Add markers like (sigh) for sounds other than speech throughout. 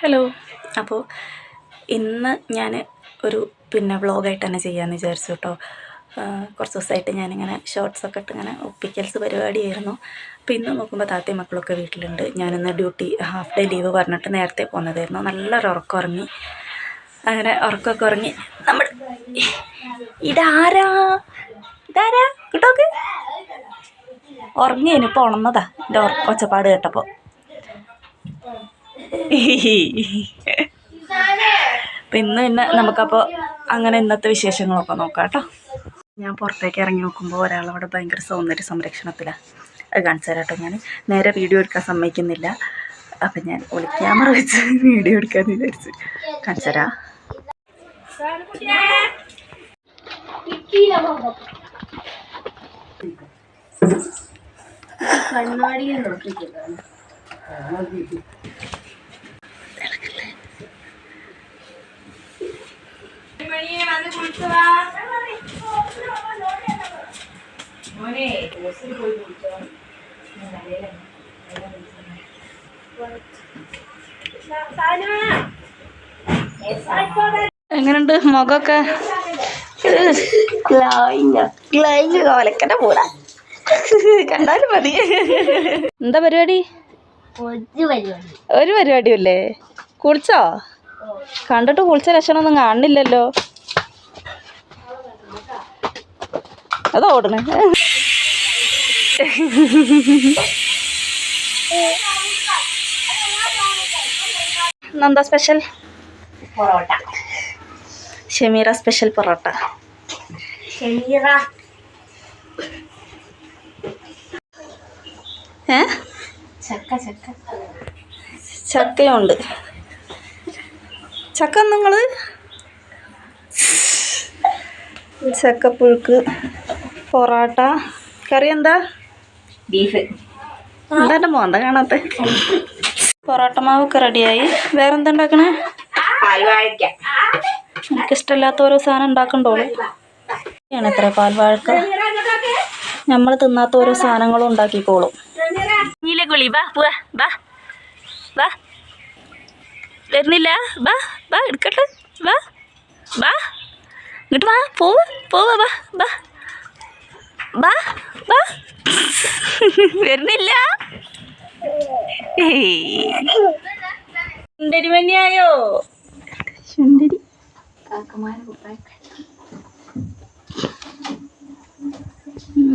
Hello അപ്പോൾ ഇന്ന് ഞാൻ ഒരു പിന്നെ വ്ളോഗായിട്ട് തന്നെ ചെയ്യാമെന്ന് വിചാരിച്ചു കേട്ടോ കുറച്ച് ദിവസമായിട്ട് ഞാനിങ്ങനെ ഷോർട്സൊക്കെ ഇട്ട് ഇങ്ങനെ ഒപ്പിക്കൽസ് പരിപാടിയായിരുന്നു. അപ്പോൾ ഇന്ന് നോക്കുമ്പോൾ താത്തയും മക്കളൊക്കെ വീട്ടിലുണ്ട്. ഞാനിന്ന് ഡ്യൂട്ടി ഹാഫ് ഡേ ലീവ് പറഞ്ഞിട്ട് നേരത്തെ പോകുന്നതായിരുന്നു നല്ലൊരു ഉറക്കം ഉറങ്ങി. അങ്ങനെ ഉറക്കമൊക്കെ ഉറങ്ങി. നമ്മൾ ഇതാരാ? ഇതാരാ? കിട്ടോക്ക് ഉറങ്ങി ഇനിയിപ്പോൾ ഉണർന്നതാ. എന്റെ ഒച്ചപ്പാട് കേട്ടപ്പോൾ അപ്പം ഇന്ന് പിന്നെ നമുക്കപ്പോൾ അങ്ങനെ ഇന്നത്തെ വിശേഷങ്ങളൊക്കെ നോക്കാം കേട്ടോ. ഞാൻ പുറത്തേക്ക് ഇറങ്ങി നോക്കുമ്പോൾ ഒരാളവിടെ ഭയങ്കര സൗന്ദര്യ സംരക്ഷണത്തിലാണ് അത് കാണിച്ചു തരാട്ടോ ഞാൻ നേരെ വീഡിയോ എടുക്കാൻ സമ്മതിക്കുന്നില്ല. അപ്പം ഞാൻ ഒളി ക്യാമറ വെച്ച് വീഡിയോ എടുക്കാമെന്ന് വിചാരിച്ചു കാണിച്ചു തരാം. കണ്ണാടിയിൽ എങ്ങനെയുണ്ട് മുഖമൊക്കെ? കോലക്കട പോടാ കണ്ടാലും മതി. എന്താ പരിപാടി? ഒരു പരിപാടി. ഒരു പരിപാടിയല്ലേ? കുളിച്ചോ? കണ്ടിട്ട് കുളിച്ച ലക്ഷണമൊന്നും കാണുന്നില്ലല്ലോ. അതോ ഓടണേ എന്താ സ്പെഷ്യൽ പൊറോട്ട. ഷമീറ സ്പെഷ്യൽ പൊറോട്ട. ഷമീറ. ഏ? ചക്ക ചക്ക. ചക്കയുണ്ട്. ചക്ക നിങ്ങൾ ചക്കപ്പുഴുക്ക്. പൊറോട്ട. കറി എന്താ? ബീഫ്. എന്താ എന്റെ മോന്ത കാണാത്ത? പൊറോട്ട മാവൊക്കെ റെഡിയായി. വേറെന്താ ഉണ്ടാക്കണേ? എനിക്കിഷ്ടമില്ലാത്ത ഓരോ സാധനം ഉണ്ടാക്കണ്ടോളൂ? ആണ് ഇത്ര പാൽവാഴക്ക. നമ്മൾ തിന്നാത്ത ഓരോ സാധനങ്ങളും ഉണ്ടാക്കിക്കോളും. നീലക്കുളി ബാ പോവാ ബാ ബാ വരുന്നില്ല ബാ ബാ എടുക്കട്ടെ ബാ ബാ ഇങ്ങോട്ട് വാ പോവാ പോവാ ബാ ബാ ബാ ബാ. വരുന്നില്ല. സുന്ദരി മഞ്ഞായോ സുന്ദരി.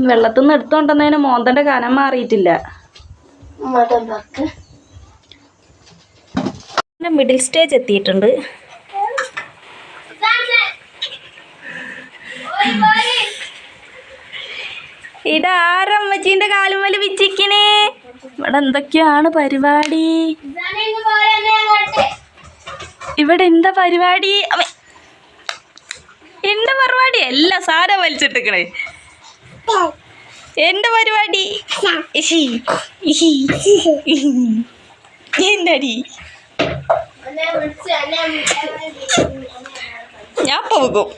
വെള്ളത്തിൽ നിന്ന് എടുത്തോണ്ടെന്നതിന് മോന്തന്റെ കനം മാറിയിട്ടില്ല. മിഡിൽ സ്റ്റേജ് എത്തിയിട്ടുണ്ട്. വിച്ചിക്കണേ ഇവിടെ എന്തൊക്കെയാണ് പരിപാടി? ഇവിടെ എന്താ പരിപാടി. എന്റെ പരിപാടി? അല്ല സാര വലിച്ചിട്ടിക്കണേ എന്റെ പരിപാടി? ഇഹി. ഞാൻ പോകും.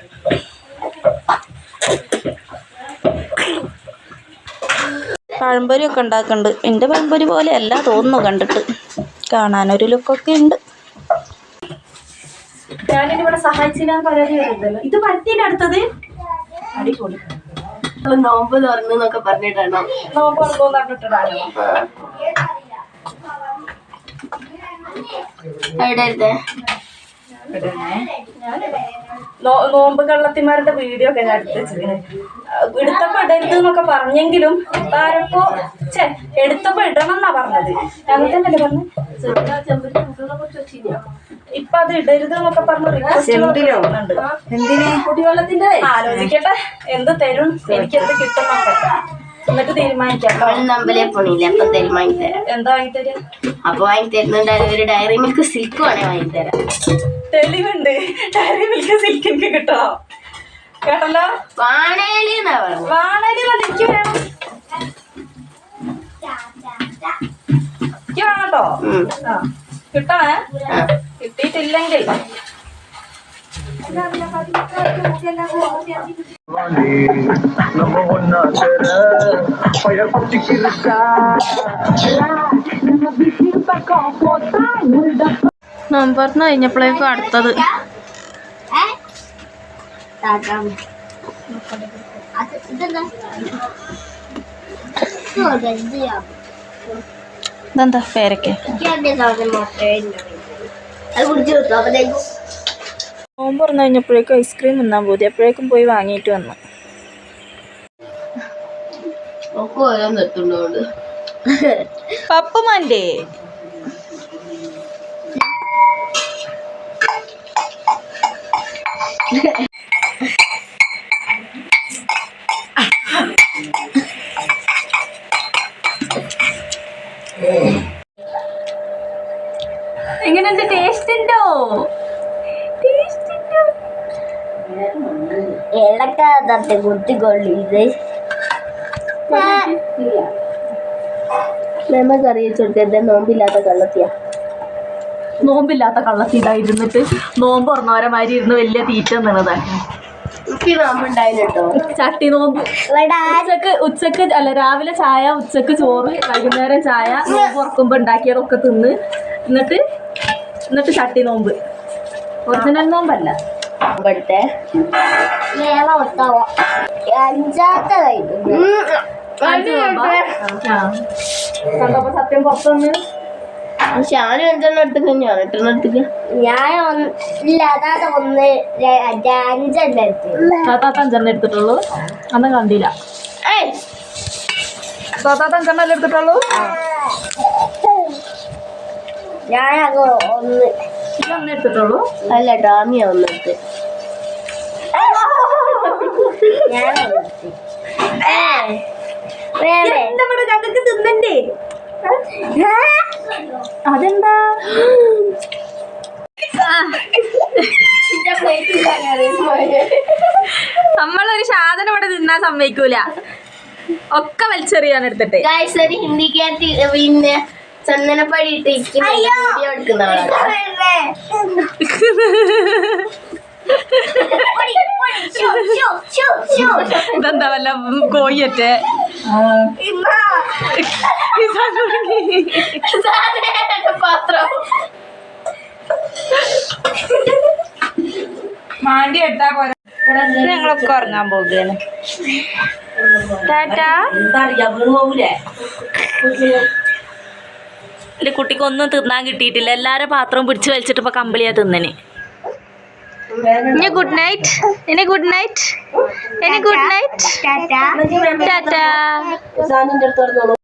പഴംപൊരി ഒക്കെ ഉണ്ടാക്കുന്നുണ്ട് എന്റെ പഴംപൊരി പോലെ അല്ല തോന്നുന്നു കണ്ടിട്ട്. കാണാനൊരു ലുക്കൊക്കെ ഉണ്ട്. ഞാനിവിടെ സഹായിച്ചില്ല പരാതി വരുന്നല്ലോ ഇത് പറ്റിയുടെ അടുത്തത്? അടിപൊളി. നോമ്പ് തുറന്നു എന്നൊക്കെ പറഞ്ഞിട്ടാണോ? നോക്കുമ്പോ കണ്ടിട്ടാണോ എവിടെ ഇരുന്നേ? നോമ്പ് കള്ളത്തിമാരുടെ വീഡിയോ ഒക്കെ ഞാൻ എടുത്ത് വെച്ചിരുന്നു എടുത്തപ്പോ ഇടരുത് എന്നൊക്കെ പറഞ്ഞെങ്കിലും ആരപ്പോ ചേ എടുത്തപ്പോ ഇടണം എന്നാ പറഞ്ഞത് ഞങ്ങൾ തന്നെയല്ലേ പറഞ്ഞു ഇപ്പൊ അത് ഇടരുത് എന്നൊക്കെ പറഞ്ഞു കുടിവെള്ളത്തിന്റെ ആലോചിക്കട്ടെ. എന്ത് തരും? എനിക്ക് എന്ത് കിട്ടും എന്നിട്ട് തീരുമാനിക്കാം. പോണില്ല. അപ്പൊ തരും വാങ്ങി തരാം എന്താ വാങ്ങിത്തരാ? തരാ അപ്പൊ വാങ്ങി തരുന്നുണ്ടായിരുന്നു ഒരു ഡയറി മിൽക്ക് സിൽക്ക് വേണേ വാങ്ങി തരാം തെളിവുണ്ട്. ഡയറി മിൽക്ക് സിൽക്ക് എനിക്ക് കിട്ടണോ. കേട്ടല്ലോ? വാണലി മതി എനിക്ക് വേണം. എനിക്ക് വേണം കേട്ടോ. ഉം. ആ കിട്ടണേ. കിട്ടിയിട്ടില്ലെങ്കിൽ. നോമ്പറന്ന് കഴിഞ്ഞപ്പോഴേക്കും അടുത്തത്. ഇതെന്താ? പേരയ്ക്ക് അത് കുടിച്ചു കൊടുത്തു അപ്പൊ നോമ്പ് തുറന്നു കഴിഞ്ഞപ്പോഴേക്കും ഐസ്ക്രീം തിന്നാൻ പോയി. അപ്പോഴേക്കും പോയി വാങ്ങിയിട്ട് വന്നു. പപ്പുമാന്റെ ഓരോന്ന് (laughs) എങ്ങനെയുണ്ട്? ടേസ്റ്റ് ഉണ്ടോ? ടേസ്റ്റ് ഉണ്ടോ? ഇളക്കാതെ കുത്തിക്കൊള്ളിത് നമുക്ക് അറിയിച്ചു കൊടുക്കരുത് നോമ്പില്ലാത്ത കള്ളത്തിയാ. നോമ്പില്ലാത്ത കള്ളത്തിതാ ഇരുന്നിട്ട്. നോമ്പ് തുറന്നവരെ മാതിരി ഇരുന്ന് വലിയ തീറ്റ നിന്നത് ചട്ടി നോമ്പ് ഉച്ചയ്ക്ക് ഉച്ചയ്ക്ക് അല്ല രാവിലെ ചായ ഉച്ചയ്ക്ക് ചോറ് വൈകുന്നേരം ചായ നോമ്പ് ഉറക്കുമ്പോ ഉണ്ടാക്കിയതൊക്കെ തിന്ന് എന്നിട്ട് എന്നിട്ട് ചട്ടി നോമ്പ്. ഒറിജിനൽ നോമ്പല്ല. ഇവിടുത്തെ അഞ്ചാമത്തെ സത്യം പുറത്തുനിന്ന് അഞ്ചെണ്ണം എടുത്തിട്ട് ഞാൻ എട്ടെണ്ണം ഞാൻ ഇല്ല അതാത് ഒന്ന് അഞ്ചെണ്ണം എടുത്തു. താത്താത്ത അഞ്ചെണ്ണം എടുത്തിട്ടുള്ളൂ. അന്ന് കണ്ടില്ല. താത്താത്ത അഞ്ചെണ്ണം അല്ലേ എടുത്തിട്ടുള്ളൂ? ഞാൻ അങ്ങ് ഒന്ന് എടുത്തിട്ടുള്ളൂ. അല്ല ഡാമിയ ഒന്ന് എടുത്ത്. ഞങ്ങൾക്ക് തിന്നണ്ടേ? അതെന്താ? നമ്മളൊരു സാധനം ഇവിടെ നിന്നാ സമ്മതിക്കൂല. ഒക്കെ വലിച്ചെറിയാണ് എടുത്തിട്ട്. ഹിന്ദിക്കകത്ത് പിന്നെ ചന്ദനപ്പടി ഇട്ടിരിക്കുന്ന വീഡിയോ ഇതെന്താ വല്ല കോയറ്റെ മാണ്ടി എടുത്താ പോരാ. ഞങ്ങളൊക്കെ ഉറങ്ങാൻ പോകുകയാണ് ടാറ്റാ? ഇല്ല കുട്ടിക്ക് ഒന്നും തിന്നാൻ കിട്ടിയിട്ടില്ല. എല്ലാരും പാത്രവും പിടിച്ചു വലിച്ചിട്ട് ഇപ്പൊ കമ്പിളിയാ തിന്നന്. ഇനി ഗുഡ് നൈറ്റ് ഇനി ഗുഡ് നൈറ്റ് ഇനി ഗുഡ് നൈറ്റ് ടാറ്റാ.